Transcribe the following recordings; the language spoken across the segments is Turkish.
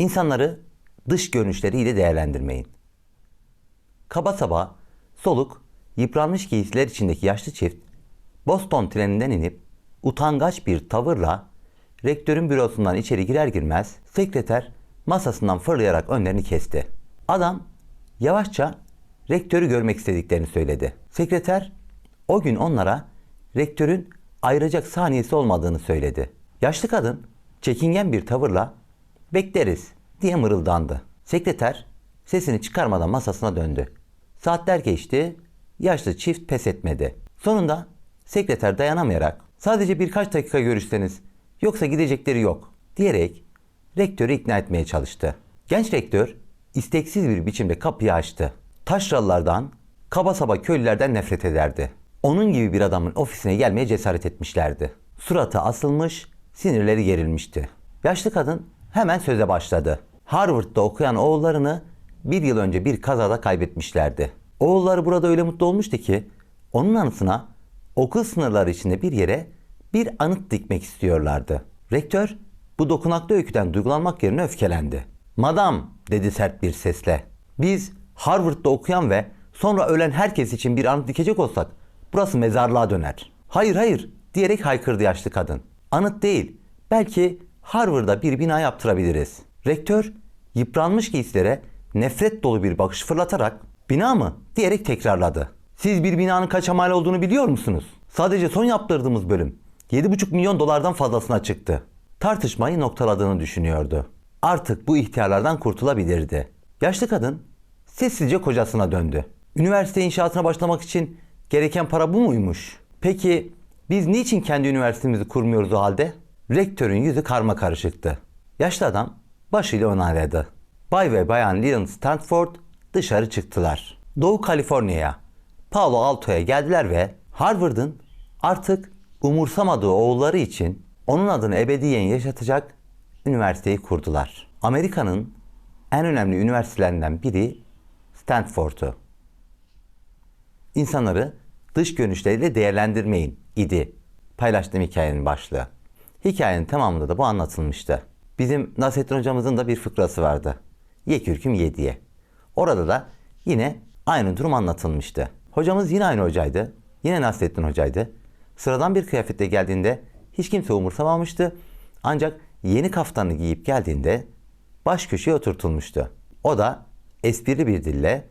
İnsanları dış görünüşleriyle değerlendirmeyin. Kaba saba, soluk, yıpranmış giysiler içindeki yaşlı çift, Boston treninden inip utangaç bir tavırla rektörün bürosundan içeri girer girmez sekreter masasından fırlayarak önlerini kesti. Adam yavaşça rektörü görmek istediklerini söyledi. Sekreter o gün onlara rektörün ayıracak saniyesi olmadığını söyledi. Yaşlı kadın çekingen bir tavırla bekleriz diye mırıldandı. Sekreter sesini çıkarmadan masasına döndü. Saatler geçti, yaşlı çift pes etmedi. Sonunda sekreter dayanamayarak sadece birkaç dakika görüşseniz yoksa gidecekleri yok diyerek rektörü ikna etmeye çalıştı. Genç rektör isteksiz bir biçimde kapıyı açtı. Taşralılardan, kaba saba köylülerden nefret ederdi. Onun gibi bir adamın ofisine gelmeye cesaret etmişlerdi. Suratı asılmış, sinirleri gerilmişti. Yaşlı kadın hemen söze başladı. Harvard'da okuyan oğullarını bir yıl önce bir kazada kaybetmişlerdi. Oğulları burada öyle mutlu olmuştu ki onun anısına okul sınırları içinde bir yere bir anıt dikmek istiyorlardı. Rektör bu dokunaklı öyküden duygulanmak yerine öfkelendi. Madam dedi sert bir sesle. Biz Harvard'da okuyan ve sonra ölen herkes için bir anıt dikecek olsak burası mezarlığa döner. Hayır hayır diyerek haykırdı yaşlı kadın. Anıt değil belki Harvard'da bir bina yaptırabiliriz. Rektör yıpranmış giysilere nefret dolu bir bakış fırlatarak bina mı diyerek tekrarladı. Siz bir binanın kaç mal olduğunu biliyor musunuz? Sadece son yaptırdığımız bölüm 7,5 milyon dolardan fazlasına çıktı. Tartışmayı noktaladığını düşünüyordu. Artık bu ihtiyarlardan kurtulabilirdi. Yaşlı kadın sessizce kocasına döndü. Üniversite inşaatına başlamak için gereken para bu muymuş? Peki biz niçin kendi üniversitemizi kurmuyoruz o halde? Rektörün yüzü karma karışıktı. Yaşlı adam başıyla onayladı. Bay ve Bayan Leland Stanford dışarı çıktılar. Doğu Kaliforniya'ya, Palo Alto'ya geldiler ve Harvard'ın artık umursamadığı oğulları için onun adını ebediyen yaşatacak üniversiteyi kurdular. Amerika'nın en önemli üniversitelerinden biri Stanford'u. İnsanları dış görünüşleriyle değerlendirmeyin idi paylaştığım hikayenin başlığı. Hikayenin tamamında da bu anlatılmıştı. Bizim Nasrettin hocamızın da bir fıkrası vardı. Ye kürküm ye diye. Orada da yine aynı durum anlatılmıştı. Hocamız yine aynı hocaydı. Yine Nasrettin hocaydı. Sıradan bir kıyafette geldiğinde hiç kimse umursamamıştı. Ancak yeni kaftanı giyip geldiğinde baş köşeye oturtulmuştu. O da esprili bir dille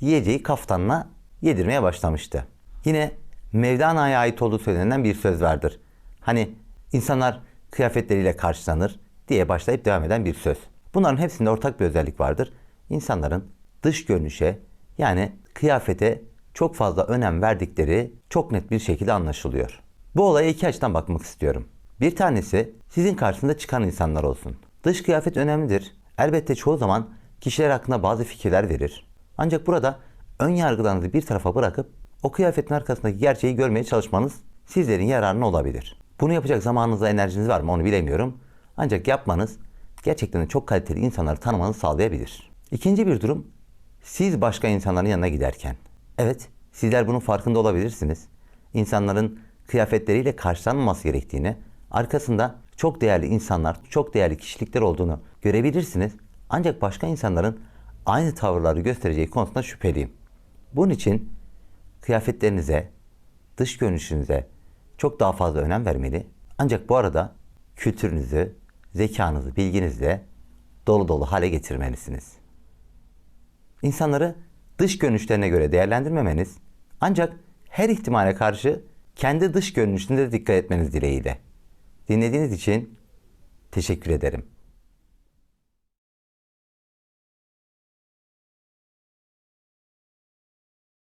yiyeceği kaftanına yedirmeye başlamıştı. Yine Mevlana'ya ait olduğu söylenen bir söz vardır. Hani insanlar kıyafetleriyle karşılanır diye başlayıp devam eden bir söz. Bunların hepsinde ortak bir özellik vardır. İnsanların dış görünüşe yani kıyafete çok fazla önem verdikleri çok net bir şekilde anlaşılıyor. Bu olaya iki açıdan bakmak istiyorum. Bir tanesi sizin karşısında çıkan insanlar olsun. Dış kıyafet önemlidir. Elbette çoğu zaman kişiler hakkında bazı fikirler verir. Ancak burada ön yargılarınızı bir tarafa bırakıp o kıyafetin arkasındaki gerçeği görmeye çalışmanız sizlerin yararına olabilir. Bunu yapacak zamanınız enerjiniz var mı onu bilemiyorum. Ancak yapmanız gerçekten çok kaliteli insanları tanımanızı sağlayabilir. İkinci bir durum siz başka insanların yanına giderken. Evet sizler bunun farkında olabilirsiniz. İnsanların kıyafetleriyle karşılanmaması gerektiğini, arkasında çok değerli insanlar, çok değerli kişilikler olduğunu görebilirsiniz. Ancak başka insanların aynı tavırları göstereceği konusunda şüpheliyim. Bunun için kıyafetlerinize, dış görünüşünüze çok daha fazla önem vermeli. Ancak bu arada kültürünüzü, zekanızı, bilginizle dolu dolu hale getirmelisiniz. İnsanları dış görünüşlerine göre değerlendirmemeniz ancak her ihtimale karşı kendi dış görünüşünüze dikkat etmeniz dileğiyle. Dinlediğiniz için teşekkür ederim.